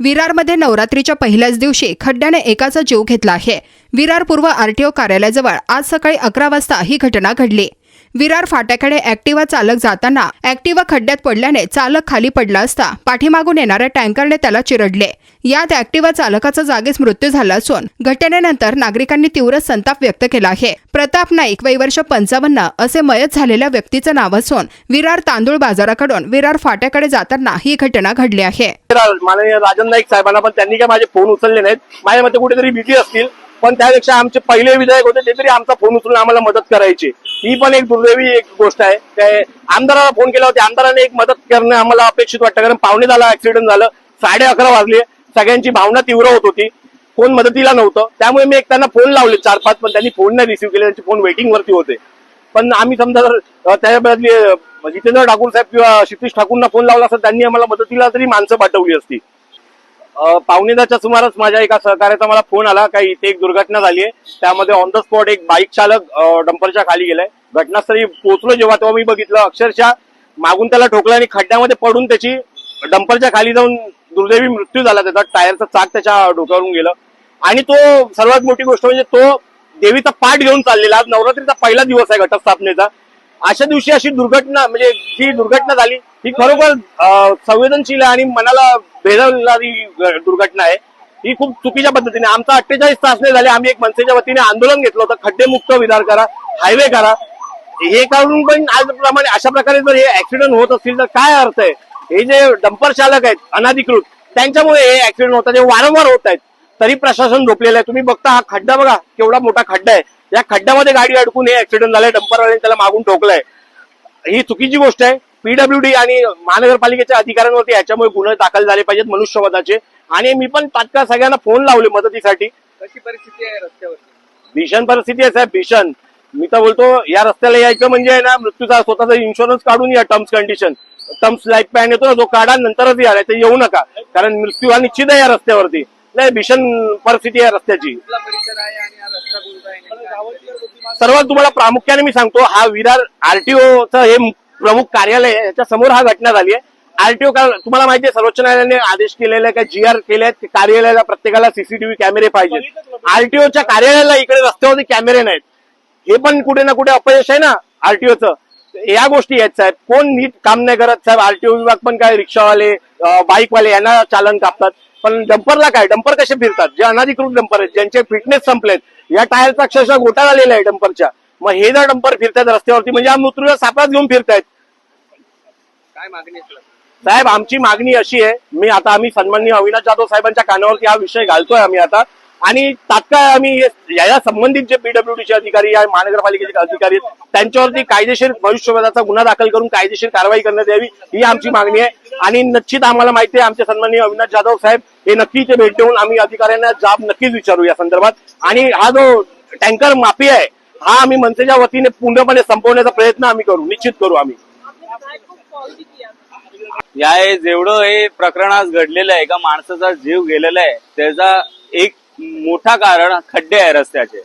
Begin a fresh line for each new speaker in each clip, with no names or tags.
विरारमध्ये नवरात्रीच्या पहिल्याच दिवशी खड्ड्याने एकाचा जीव घेतला आहे. विरार पूर्व आरटीओ कार्यालयाजवळ आज सकाळी अकरा वाजता ही घटना घडली. विरार फाट्याकडे ऍक्टिवा चालक जाताना ऍक्टिवा खड्ड्यात पडल्याने चालक खाली पडला असता पाठीमागून येणाऱ्या टँकरने त्याला चिरडले. यात ऍक्टिवा चालकाचा जागीच मृत्यू झाला असून घटनेनंतर नागरिकांनी तीव्र संताप व्यक्त केला आहे. प्रताप नाईक वय वर्ष पंचावन्न असे मयत झालेल्या व्यक्तीचं नाव असून विरार तांदूळ बाजाराकडून विरार फाट्याकडे जाताना ही घटना घडली आहे.
माननीय राजन नाईक साहेबांना पण त्यांनी काय माझे फोन उचलले नाहीत. माझ्या मते कुठेतरी बिझी असतील. पण त्यापेक्षा आमचे पहिले विधायक होते ते तरी आमचा फोन उचलून आम्हाला मदत करायची. ही पण एक दुर्दैवी एक गोष्ट आहे. काय आमदाराला फोन केला होता आमदाराने एक मदत करणं आम्हाला अपेक्षित वाटतं कारण पावणे झाला ऍक्सिडेंट झालं साडे अकरा वाजले सगळ्यांची भावना तीव्र होत होती. फोन मदतीला नव्हतं. त्यामुळे मी एक त्यांना फोन लावले चार पाच पण त्यांनी फोन नाही रिसिव्ह केले त्यांचे फोन वेटिंग वरती होते. पण आम्ही समजा जर अ, जितेंद्र ठाकूर साहेब किंवा क्षितिश ठाकूरना फोन लावला असता त्यांनी आम्हाला मदतीला तरी माणसं पाठवली असती. अ, सुमारास माझ्या एका सहकार्याचा मला फोन आला. काही इथे एक दुर्घटना झाली आहे. त्यामध्ये ऑन द स्पॉट एक बाईक चालक डंपरच्या खाली गेलाय. घटनास्थळी पोहोचलो जेव्हा तेव्हा मी बघितलं. अक्षरशः मागून त्याला ठोकलं आणि खड्ड्यामध्ये पडून त्याची डंपरच्या खाली जाऊन दुर्दैवी मृत्यू झाला. त्याचा टायरचा चाक त्याच्या डोक्यावरून गेलं. आणि तो सर्वात मोठी गोष्ट म्हणजे तो देवीचा पाठ घेऊन चाललेला. आज नवरात्रीचा पहिला दिवस आहे घटस्थापनेचा. अशा दिवशी अशी दुर्घटना म्हणजे जी दुर्घटना झाली ही खरोखर संवेदनशील आहे आणि मनाला भेदवणारी दुर्घटना आहे. ही खूप चुकीच्या पद्धतीने आमचा अठ्ठेचाळीस तास नाही झाले आम्ही एक मनसेच्या वतीने आंदोलन घेतलं होतं. खड्डेमुक्त विधार करा हायवे करा. हे करून पण आज प्रमाणे अशा प्रकारे जर हे ऍक्सिडेंट होत असतील तर काय अर्थ आहे? हे जे डंपर चालक आहेत अनाधिकृत त्यांच्यामुळे हे ऍक्सिडेंट होतात हे वारंवार होत आहेत. तरी प्रशासन झोपलेलं आहे. तुम्ही बघता हा खड्डा बघा केवढा मोठा खड्डा आहे. या खड्ड्यामध्ये गाडी अडकून हे ऍक्सिडेंट झालंय डंपरवाल्याने त्याला मागून ठोकलंय. ही चुकीची गोष्ट आहे. पीडब्ल्यूडी आणि महानगरपालिकेच्या अधिकाऱ्यांवरती याच्यामुळे गुन्हे दाखल झाले पाहिजेत मनुष्यवधाचे. आणि मी पण तात्काळ सगळ्यांना फोन लावले मदतीसाठी.
कशी परिस्थिती आहे रस्त्यावरची?
भीषण परिस्थिती आहे साहेब भीषण. मी तर बोलतो या रस्त्याला यायचं म्हणजे आहे ना मृत्यूचा स्वतःचा इन्शुरन्स काढून या टर्म्स कंडिशन टर्म्स लाईफ पॅन येतो ना जो काढा नंतरच या नाही येऊ नका. कारण मृत्यू हा निश्चित आहे या रस्त्यावरती. नाही भीषण परिस्थिती आहे रस्त्याची. सर्वात तुम्हाला प्रामुख्याने मी सांगतो हा विरार आरटीओचं हे प्रमुख कार्यालय याच्या समोर हा घटना झाली आहे. आरटीओ तुम्हाला माहिती आहे सर्वोच्च न्यायालयाने आदेश केलेले आहे का जी आर केले आहेत कार्यालयाला प्रत्येकाला सीसीटीव्ही कॅमेरे पाहिजेत. आरटीओच्या कार्यालयाला इकडे रस्त्यावरती कॅमेरे नाहीत. हे पण कुठे ना कुठे अपयश आहे ना आरटीओचं या गोष्टी आहेत साहेब. कोण नीट काम नाही करत साहेब. आरटीओ विभाग पण काय रिक्षावाले बाईकवाले यांना चालन कापतात. पण डंपरला काय? डंपर कसे फिरतात? जे अनाधिकृत डंपर आहेत ज्यांचे फिटनेस संपलेत या टायरचा अक्षरशः गोटा झालेला आहे डंपरच्या. मग हे जर डंपर फिरतायत रस्त्यावरती म्हणजे हा मृत्यूला सापळात घेऊन फिरतायत.
काय मागणी?
साहेब आमची मागणी अशी आहे मी आता आम्ही सन्माननीय अविनाश जाधव साहेबांच्या कानावरती हा विषय घालतोय आम्ही आता. आणि तात्काळ आम्ही या संबंधित जे पीडब्ल्यूडीचे अधिकारी या महानगरपालिकेचे अधिकारी आहेत, त्यांच्यावरती कायदेशीर भविष्यवादाचा गुन्हा दाखल करून कायदेशीर कारवाई करण्यात यावी ही आमची मागणी आहे. आणि निश्चित आम्हाला माहिती आहे आमचे सन्माननीय अविनाश जाधव साहेब हे नक्की भेट देऊन आम्ही अधिकाऱ्यांना जाब नक्कीच विचारू या संदर्भात. आणि हा जो टँकर माफी आहे हा आम्ही मनसेच्या वतीने पूर्णपणे संपवण्याचा प्रयत्न आम्ही करू निश्चित करू आम्ही.
या जेवढं हे प्रकरण आज घडलेलं आहे का माणसाचा जीव गेलेला आहे त्याचा एक मोठा कारण खड्डे आहे रस्त्याचे.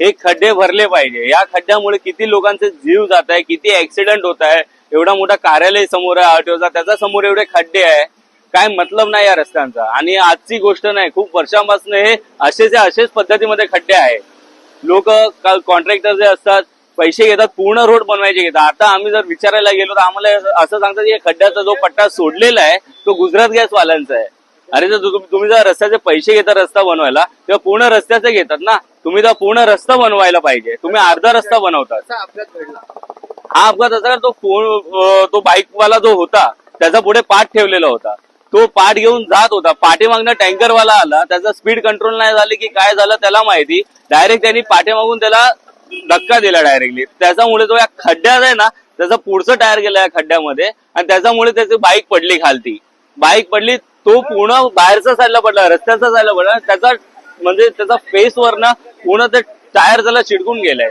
हे खड्डे भरले पाहिजे. या खड्ड्यामुळे किती लोकांचे जीव जात आहे किती ऍक्सिडेंट होत आहे एवढा मोठा कार्यालय समोर आहे आरटीओचा त्याच्यासमोर एवढे खड्डे आहे. काय मतलब नाही या रस्त्यांचा. आणि आजची गोष्ट नाही खूप वर्षांपासून हे असेच असेच पद्धतीमध्ये खड्डे आहे. लोक कॉन्ट्रॅक्टर जे असतात पैसे घेतात पूर्ण रोड बनवायचे घेतात. आता आम्ही जर विचारायला गेलो तर आम्हाला असं सांगतात की खड्ड्याचा जो पट्टा सोडलेला आहे तो गुजरात गॅस वाल्यांचा आहे. अरे जर तुम्ही जर रस्त्याचे पैसे घेता रस्ता बनवायला तेव्हा पूर्ण रस्त्याचे घेतात ना. तुम्ही तर पूर्ण रस्ता बनवायला पाहिजे. तुम्ही अर्धा रस्ता बनवतात हा अपघात असा तो फोन तो बाईकवाला जो होता त्याचा पुढे पाठ ठेवलेला होता. तो पाठ घेऊन जात होता. पाठीमागनं टँकरवाला आला. त्याचा स्पीड कंट्रोल नाही झाले की काय झालं त्याला माहिती. डायरेक्ट त्यांनी पाठीमागून त्याला धक्का दिला डायरेक्टली. त्याच्यामुळे तो या खड्ड्यात आहे ना त्याचा पुढचं टायर गेला या खड्ड्यामध्ये आणि त्याच्यामुळे त्याची बाईक पडली खालती. बाईक पडली तो पूर्ण बाहेरचा साईडला पडला रस्त्याचा साईडला पडला त्याचा म्हणजे त्याचा फेस ना पूर्ण ते टायर त्याला चिडकून गेलाय.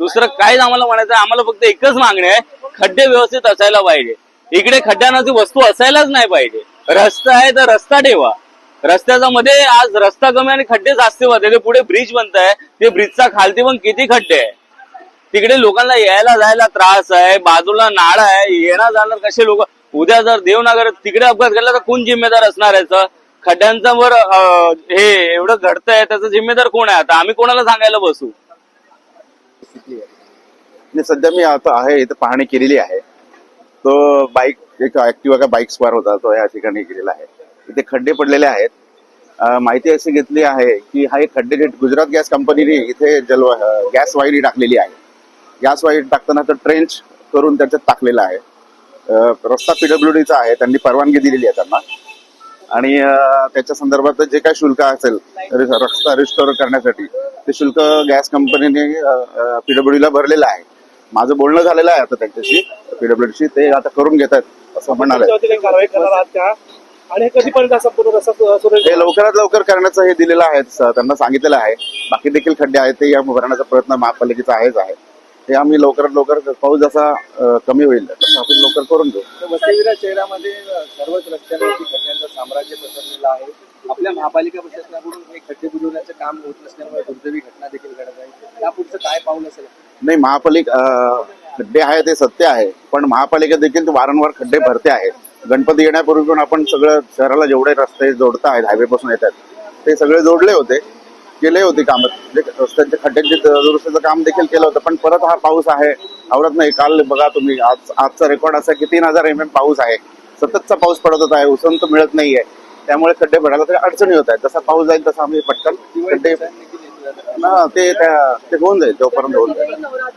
दुसरं काहीच आम्हाला म्हणायचं आम्हाला फक्त एकच मागणी आहे खड्डे व्यवस्थित असायला पाहिजे. इकडे खड्ड्यानाची वस्तू असायलाच नाही पाहिजे. रस्ता आहे तर रस्ता ठेवा. रस्त्याचा मध्ये आज रस्ता कमी आणि खड्डे जास्त होते. ते पुढे ब्रिज बनत आहे. ते ब्रिजचा खालती पण किती खड्डे आहे? तिकडे लोकांना यायला जायला त्रास आहे. बाजूला नाळा आहे. येणार जाणार कसे लोक? उद्या जर देवनगर तिकडे अपघात घडला तर कोण जिम्मेदार असणार आहे खड्ड्यांचा वर हे एवढं घडतंय त्याचा जिम्मेदार कोण आहे आता? आम्ही कोणाला सांगायला बसू?
आणि सध्या मी आता आहे इथं पाहणी केलेली आहे. तो बाईक एक ऍक्टिव्हा का बाईक स्वार होता तो या ठिकाणी गेलेला आहे. इथे खड्डे पडलेले आहेत. माहिती अशी घेतली आहे की हा एक खड्डे गुजरात गॅस कंपनीने इथे जल गॅस वाहिनी टाकलेली आहे. गॅस वाहिनी टाकताना तर ट्रेंच करून त्याच्यात टाकलेला आहे. अं, रस्ता पीडब्ल्यूडीचा आहे त्यांनी परवानगी दिलेली आहे त्यांना. आणि त्याच्या संदर्भात जे काही शुल्क असेल रस्ता रिस्टोर करण्यासाठी ते शुल्क गॅस कंपनीने पीडब्ल्यूडीला भरलेलं आहे. माझं बोलणं झालेलं आहे आता त्यांच्याशी पीडब्ल्यूडीशी ते आता करून घेत आहेत असं म्हणाले
आणि हे
लवकरात लवकर करण्याचं हे दिलेलं आहे त्यांना सांगितलेलं आहे. बाकी देखील खड्डे आहेत ते या भरण्याचा प्रयत्न महापालिकेचा आहेच आहे. हे आम्ही लवकरात लवकर पाऊस जसा कमी होईल तसं आपण लवकर करून घेऊ.
शहरामध्ये सर्वच खड्ड्यांचं साम्राज्य पसरलेलं आहे. आपल्या महापालिका प्रशासनाकडून हे खड्डे बुजवण्याचं काम होत नसल्यामुळे दुर्दैवी घटना देखील घडत आहे. यापुढचं काय पाऊल असेल?
नाही महापालिका खड्डे आहे ते सत्य आहे पण महापालिका देखील वारंवार खड्डे भरते आहे गणपती येण्यापूर्वी पण आपण सगळं शहराला जेवढे रस्ते जोडता आहेत हायवे पासून येतात ते सगळे जोडले होते केले होते काम. म्हणजे रस्त्यांचे खड्ड्यांचे दुरुस्तीचं काम देखील केलं होतं पण परत हा पाऊस आहे. आवडत नाही. काल बघा तुम्ही आज आजचा रेकॉर्ड असा की तीन हजार एम एम पाऊस आहे. सततचा पाऊस पडत होता आहे उसंत मिळत नाहीये. त्यामुळे खड्डे भरायला तरी अडचणी होत आहेत. जसा पाऊस जाईल तसा आम्ही पटकन खड्डे ना ते त्या- ते होऊन जाईल तोपर्यंत होऊन जाईल.
आज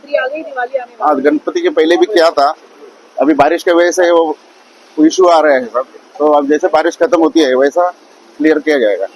आ गई
गणपति के पहले भी किया था अभी बारिश के वजह से वो इशू आ रहे हैं सब. तो अब जैसे बारिश खत्म होती है वैसा क्लियर किया जाएगा.